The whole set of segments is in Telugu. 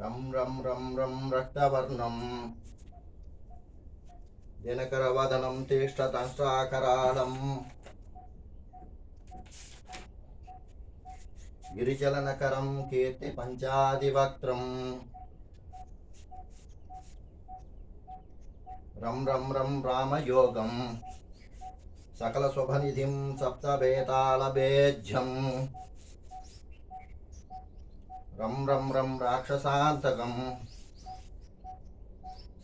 రం రం రం రం రక్తవర్ణం. దినకరవదనం తిష్టతంష్టాకరాళం గిరిచలనకరం కీర్తి పంచాదివక్త్రం. రం రం రం రామయోగం. సకల శుభనిధిం సప్తభేతాళభేజ్యం రం రం రం రాక్షసాంతకం.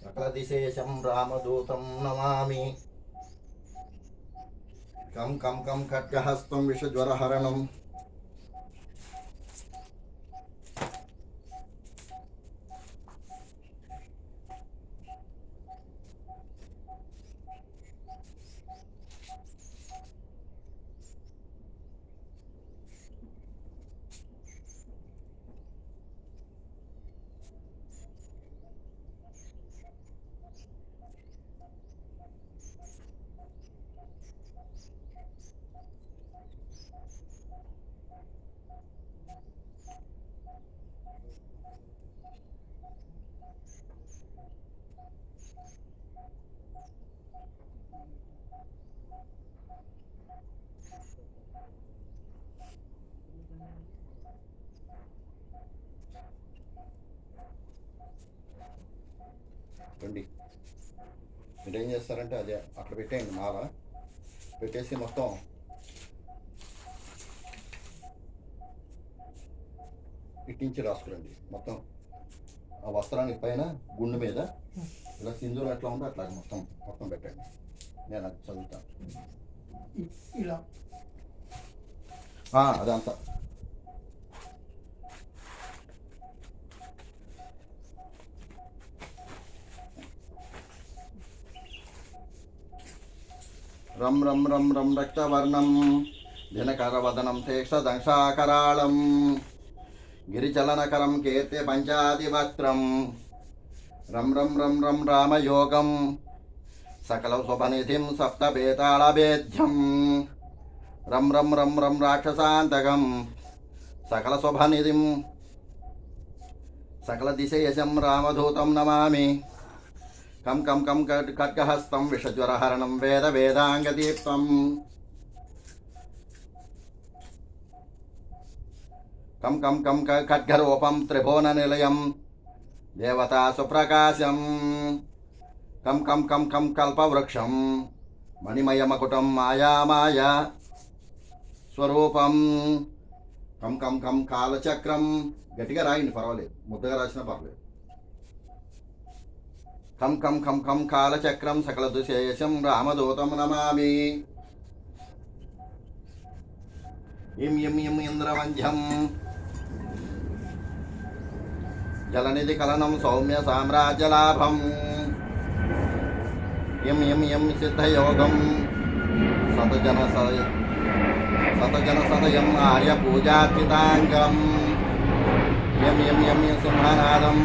సకలదిశేషం రామదూతం నమామి. కం కం కం ఖడ్గహస్తం విషజ్వరహరణం రండి మీరు ఏం చేస్తారంటే అదే అక్కడ పెట్టేయండి మాల. పెట్టేసి మొత్తం ఇట్టించి రాసుకురండి మొత్తం ఆ వస్త్రానికి పైన గుండు మీద ఇలా సింధూరం ఎట్లా ఉందో అట్లా మొత్తం మొత్తం పెట్టండి. నేను అది చదువుతాను. ఇలా. అదంతా. రం రం రం రం రక్తవర్ణం. దినకరవదనం తీక్షదంశాకరాళం గిరిచలనకరం కీర్తి పంచాదివక్త్రం రం రం రం రం రామయోగం. సకల శుభనిధిం సప్తభేతాళభేద్యం రం రం రం రం రాక్షసాంతకం. సకల శుభనిధిం. సకల దిశయశం రామధూతం నమామి. కం కం కం ఖడ్గహస్తం విషజ్వరహరణం వేద వేదాంగదీప్తం. కం కం కం ఖడ్గరూపం త్రిభువన నిలయం దేవతా సుప్రకాశం. కం కం కం కం కల్పవృక్షం మణిమయమకుటం మాయామాయ స్వరూపం. కం కం కం కాలచక్రం గట్టిగా రాయండి పర్వాలేదు. ముద్దగా రాసినా పర్వాలేదు. కం కం కం కం కాలచక్రం సకల దుశేషం రామదూతం నమామి. ఇం ఇం ఇం ఇంద్రవంధ్యం. జలనిధి కలనం సౌమ్య సామ్రాజ్యలాభం ఇం ఇం ఇం సిద్ధయోగం. సతజన సతజన సదయం ఆర్య పూజార్చితాంగం. ఎం ఎం యం యం సింహనాదం.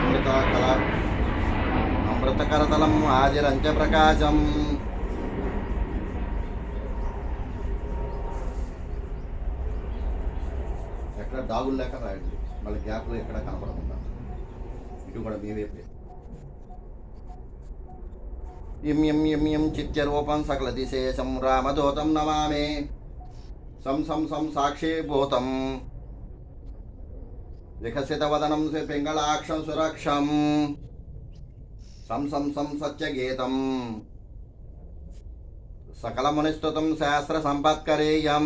అమృతకల అమృతకరతలం ఆదిరంజ ప్రకాశం ఎక్కడ డాగులు లేక రాయండి. మళ్ళీ గ్యాప్లు ఎక్కడ కనపడకుండా. ఇటు కూడా మీ వైపే ఇం ఇం ఇం ఇం చిత్యరూపం సకల దిశేషం రామదూతం నమామి. సం సం సం సాక్షీభూతం వికసితవదనం శ్రీ పింగళాక్షం సురక్షం. సంసం సంసత్యగీతం సం సత్యగీతం. సకలమునిస్తుతం శాస్త్ర సంపత్కరీయం.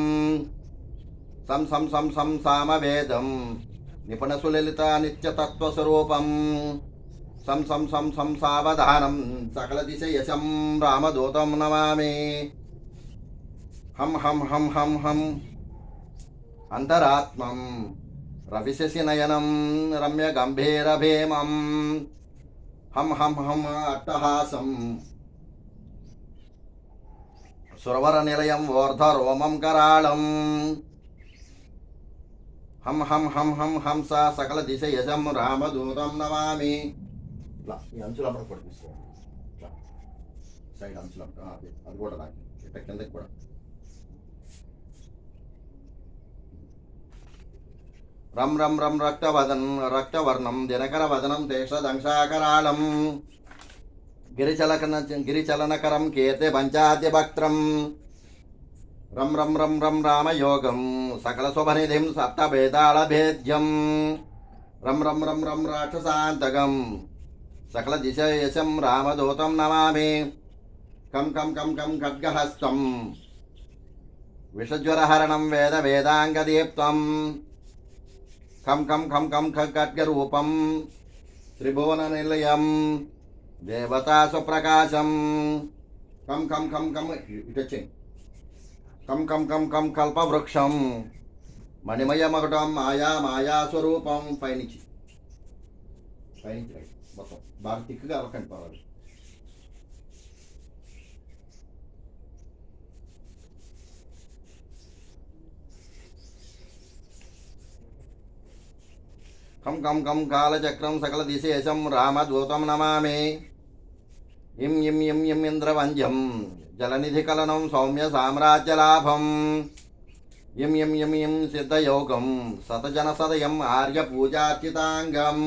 సం సం సం సం సామవేదం. నిపుణ సులలిత నిత్యతత్వస్వరూపం. సం సం సం సం సావధానం. సకల దిశ యశం రామదూతం నమామి. హం హం హం హం హం. అంతరాత్మం. రవిశశి నయనం. రమ్య గంభీర భీమం. హం హం హం అట్టహాసం. సురవర నిలయం ఓర్ధ రోమం కరాళం. హం హం హం హం హంస సకల దిశ యజం రామదూతం నమామి. ఇట్లా ఈ అంచులు అప్పుడు కూడా సైడ్ అంచులు అప్పుడు అది అది కూడా నాకు ఇట్లా కిందకి కూడా. రం రం రం రక్తవదన్ రక్తవర్ణం దినకరవదనం తేషదంశాకరాళం. గిరిచలకన గిరిచలనకరం కీర్తి పంచాద్యభక్త్రం రం రం రం రం రామయోగం సకల శుభనిధిం సప్తభేదాళభేద్యం. రం రం రం రం రాక్షసాంతకం సకల దిశయశం రామదూతం నమామి. కం కం కం కం ఖడ్గహస్తం. విషజ్వరహరణం వేద వేదాంగదీప్తం. కం కం కం కం ఖడ్గరూపం త్రిభువన నిలయం దేవతా స్వప్రకాశం కం కం కం కం ఇటు వచ్చేయండి కం కం కం కం కల్పవృక్షం మణిమయమకటం మాయా మాయా స్వరూపం పైనుంచి పైనుంచి మొత్తం బాగా తిక్కుగా అవ్వకండి పర్వాలేదు కం కం కం కాలచక్రం సకల దిశేషం రామదూతం నమామి ఇం ఇం ఇం ఇం ఇంద్రవంద్యం జలనిధి కలనం సౌమ్య సామ్రాజ్యలాభం ఇం ఇం ఇం ఇం సిద్ధయోగం సతజన సదయం ఆర్య పూజార్చితాంగం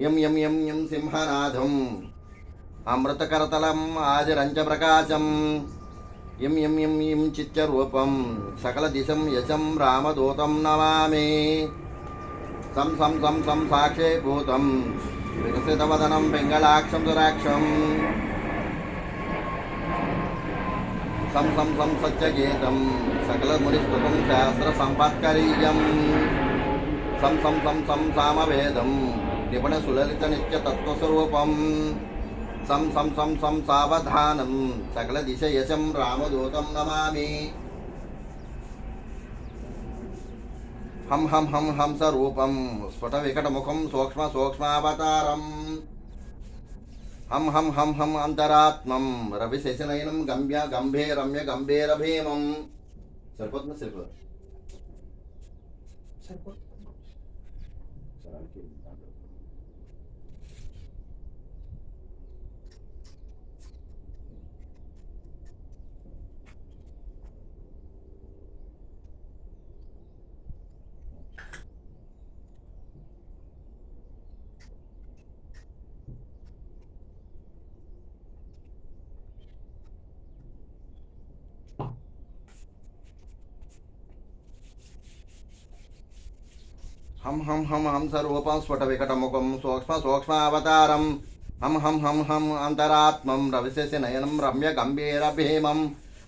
ఇం ఇం ఇం ఇం సింహనాథం అమృతకరతలం ఆదిరంచ ప్రకాశం ఇం ఇం ఇం ఇం చిత్యరూపం సకల దిశం యశం రామదూతం నమామి సం సం సం సం సాక్షే భూతం వికసితవదనం పింగళాక్షం దురాక్షం సం సం సం సత్యగీతం సకల మునిస్తుతం శాస్త్ర సంపత్కరీయం సం సం సం సం సామవేదం నిపుణ సులలిత నిత్య తత్వస్వరూపం సం సం సం సం సావధానం సకల దిశ యశం రామదూతం నమామి హం హం హం హంస రూపం స్ఫుట వికట ముఖం సూక్ష్మ సూక్ష్మావతారం హం హం హం హం అంతరాత్మం రవి శశినయనం గంభ్య గంభీరమ్య గంభీర భీమం సరిపోతుందా సరిపోదు సరిపోతుంది హం హం హం హంసరూపం స్ఫుట వికటముఖం సూక్ష్మ సూక్ష్మావతారం హం హం హం హం అంతరాత్మం రవిశేషి నయనం రమ్య గంభీర భీమం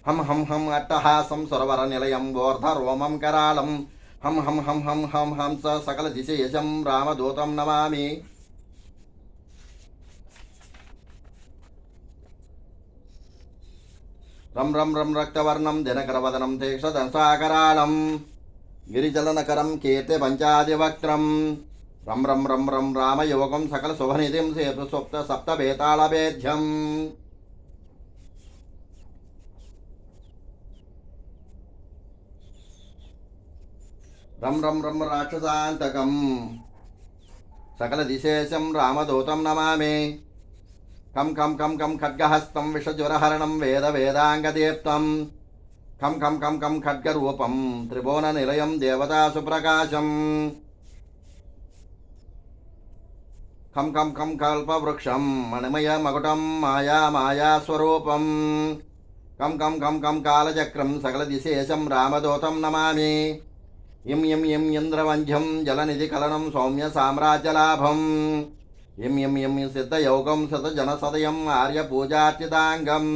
హం హం హం అట్టహాసం సురవర నిలయం గోర్ధ రోమం కరాళం హం హం హం హం హం హంస సకల దిశయజం రామదూతం నమామి రం రం రం రక్తవర్ణం దినకరవదనం తీక్షదంసాకరాళం గిరిజలనకరం కీర్తి పంచాదివక్రం రం రం రం రం రామయోగం సకల శుభనిధిం సేతు సప్త సప్త వేతాళభేద్యం రం రం రం రాక్షసాంతకం సకల దిశేషం రామదూతం నమామి కం కం కం కం ఖడ్గహస్తం విషజ్వరహరణం వేద వేదాంగదీప్తం కం కం కం కం ఖడ్గరూపం త్రిభువన నిలయం దేవతా సుప్రకాశం. కం కం కం కల్పవృక్షం మణిమయ మకుటం మాయా మాయా స్వరూపం. కం కం కం కం కాలచక్రం సకల దిశేషం రామదూతం నమామి. ఇం ఇం ఇం ఇంద్రవంధ్యం జలనిధి కలనం సౌమ్య సామ్రాజ్యలాభం ఇం ఇం ఇం సిద్ధయోగం సత జనసదయం ఆర్యపూజార్చితాంగం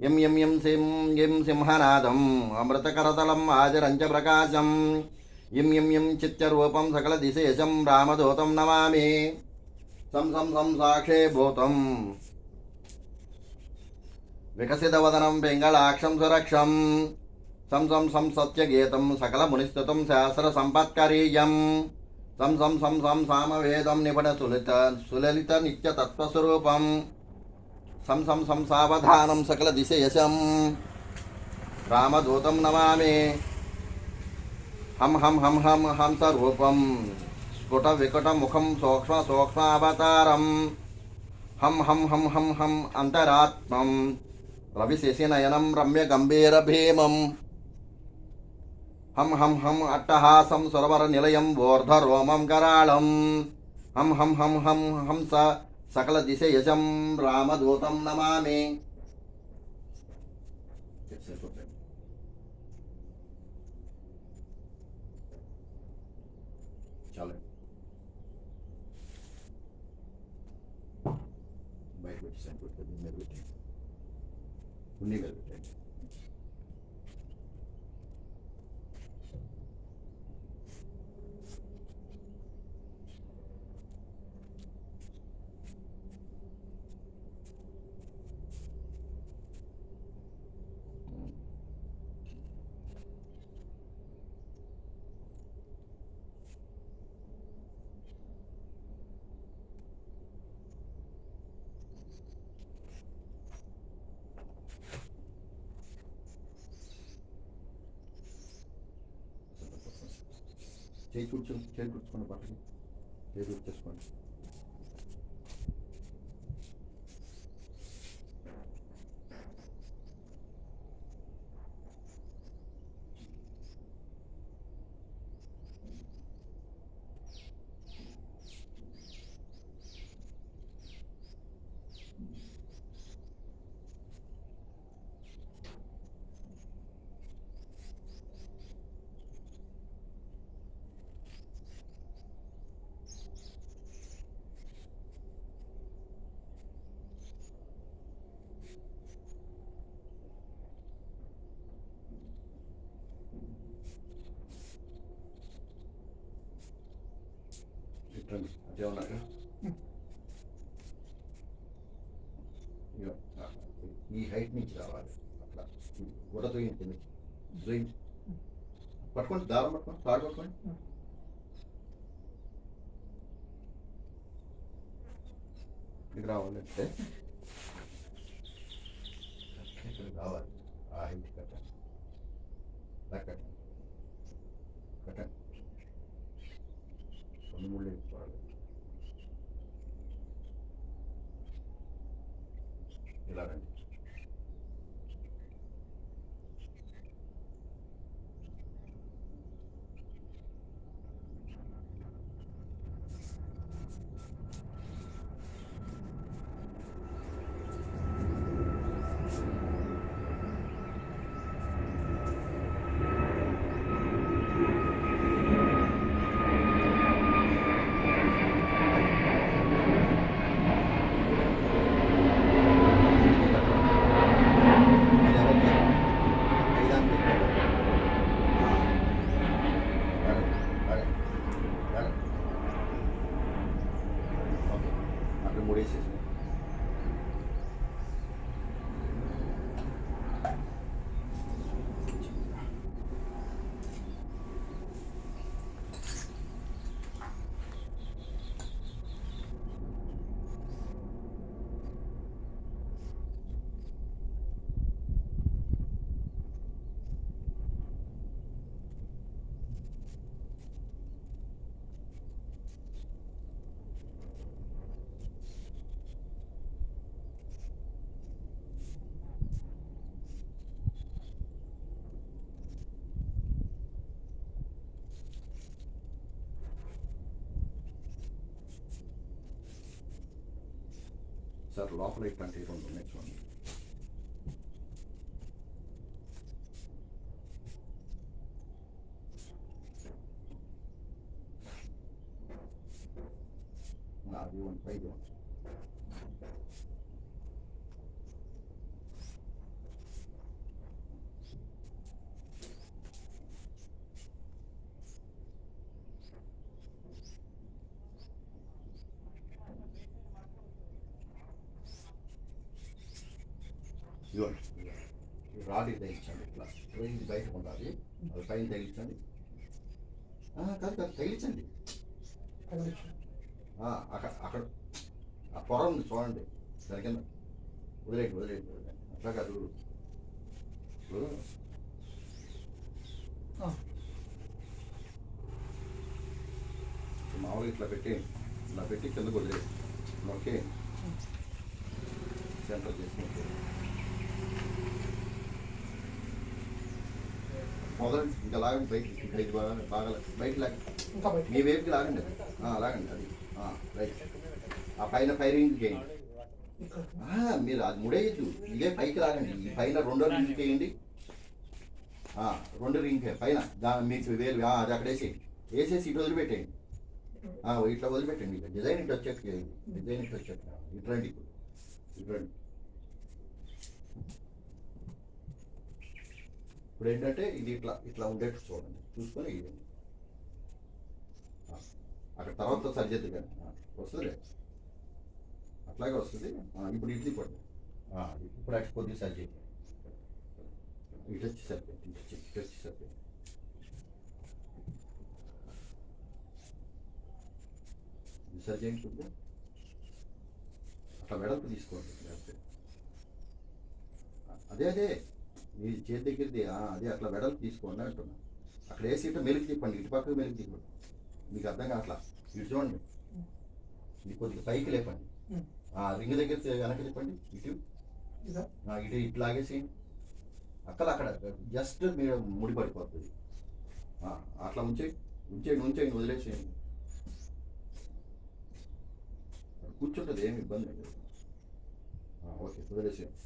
ఎం ఎం ఎం సిం ఎం సింహనాదం అమృతకరతలం ఆజరంచ ప్రకాశం. ఇం ఇం ఇం చిత్యరూపం సకల దిశేషం రామదూతం నమామి. సం సం సం సాక్షే భూతం. వికసితవదనం పింగళాక్షం సురక్షం. సం సం సం సత్యగీతం సకల మునిస్థుతం శాస్త్ర సంపత్కరీయం. సం సం సం సం సామవేదం నిపుణ సులిత సులలిత నిత్య తత్వస్వరూపం. సం సం సం సావధానం సకల దిశయశం రామదూతం నమామి హం హం హం హం హంసరూపం స్ఫుట వికట ముఖం సూక్ష్మ సూక్ష్మావతారం హం హం హం హం హం అంతరాత్మం రవిశశినయనం రమ్య గంభీర భీమం హం హం హం అట్టహాసం సురవర నిలయం ఓర్ధరోమం కరాళం హం హం హం హం హంస సకల దిశ యజం రామదూతం నమామి చాలు బయట పెట్టేసాను పెట్టండి చేయొద్దు చేయి కూర్చుకోండి చేకూర్చుకుని బట్టలు చేకూర్చేసుకోండి. ఇట్రండి అదే ఉన్నాక ఇగో, ఆ, ఈ హైట్ నుంచి రావాలి. అట్లా. గుడ తొయ్యించండి తొయ్యించి పట్టుకోండి దారం పట్టుకోండి తాడు పట్టుకోండి ఇక్కడికి రావాలంటే ఇక్కడికి రావాలి ఆ హైట్ కట్టండి ఇలా కట్టండి కట్టండి రెండు మూడు వేసుకోవాలి ఇలా రండి అక్కడ మూడేసేసి సార్ లోపల ఇట్లాంటివి రెండు ఉన్నాయి చూడండి ఇదిగోండి. ఇది తగిలించండి ఇట్లా ఇది బయటకు ఉండాలి. అది పైన తగిలించండి. కాదు కాదు తగిలించండి. అక్కడ అక్కడ. ఆ పొర ఉంది చూడండి. దాని కింద. వదిలేయండి వదిలేయండి వదిలేయండి. అట్లా కాదు. మామూలుగా ఇట్లా పెట్టి ఇలా పెట్టి కిందకు వదిలేయండి. ఓకే. సెంటర్ చేసుకుంటే మొదలు ఇంకా లాగండి ఇంకా ఇది బాగా బాగా. బయటికి లాగండి. బయట మీ వైపుకి లాగండి లాగండి అది. రైట్. ఆ పైన ఫైరింగ్ చేయండి. మీరు అది ముడేయద్దు. ఇదే పైకి లాగండి. ఈ పైన రెండో రింగ్ చేయండి. రెండు రింగ్ పైన. దా మీకు వేలు అది అక్కడ వేసేయండి. వేసేసి ఇటు వదిలిపెట్టేయండి. ఇట్లా వదిలిపెట్టండి. డిజైన్ ఇటు వచ్చాక చేయండి. డిజైన్ ఇటు వచ్చాక ఇటు రండి ఇప్పుడు. ఇటు రండి. ఇప్పుడు ఏంటంటే ఇది ఇట్లా ఇట్లా ఉండేట్టు చూడండి. చూసుకొని ఇవ్వండి అక్కడ తర్వాత సరిచేద్దు కానీ వస్తుంది వస్తుందిలే అట్లాగే వస్తుంది. ఇప్పుడు ఇడ్లీ పట్టు ఇప్పుడు అటు కొద్దిగా సరి చేయండి ఇటు వచ్చి సరిపోయింది ఇటు వచ్చి ఇటు వచ్చి సరిపోయింది. సరి అట్లా వెడల్పు తీసుకోండి. అదే అదే. మీ చేతి దగ్గరది అదే అట్లా వెడల్పు తీసుకోండి అంటున్నా. అక్కడ వేసి ఇటు మెలికి తిప్పండి ఇటు పక్కకు మెలికి తిప్పండి. మీకు అర్థం కావట్లా? ఇటు చూడండి. ఇది కొద్దిగా పైకి లేపండి. ఆ రింగ్ దగ్గర వెనక్కి తిప్పండి. ఇటు. ఇటు ఇటు లాగేసేయండి అక్కడ అక్కడ జస్ట్ మీరు ముడి పడిపోతుంది ఆ, అట్లా ఉంచేయండి ఉంచేయండి ఉంచేయండి వదిలేసేయండి. కూర్చుంటుంది ఏమి ఇబ్బంది లేదు. ఓకే వదిలేసేయండి.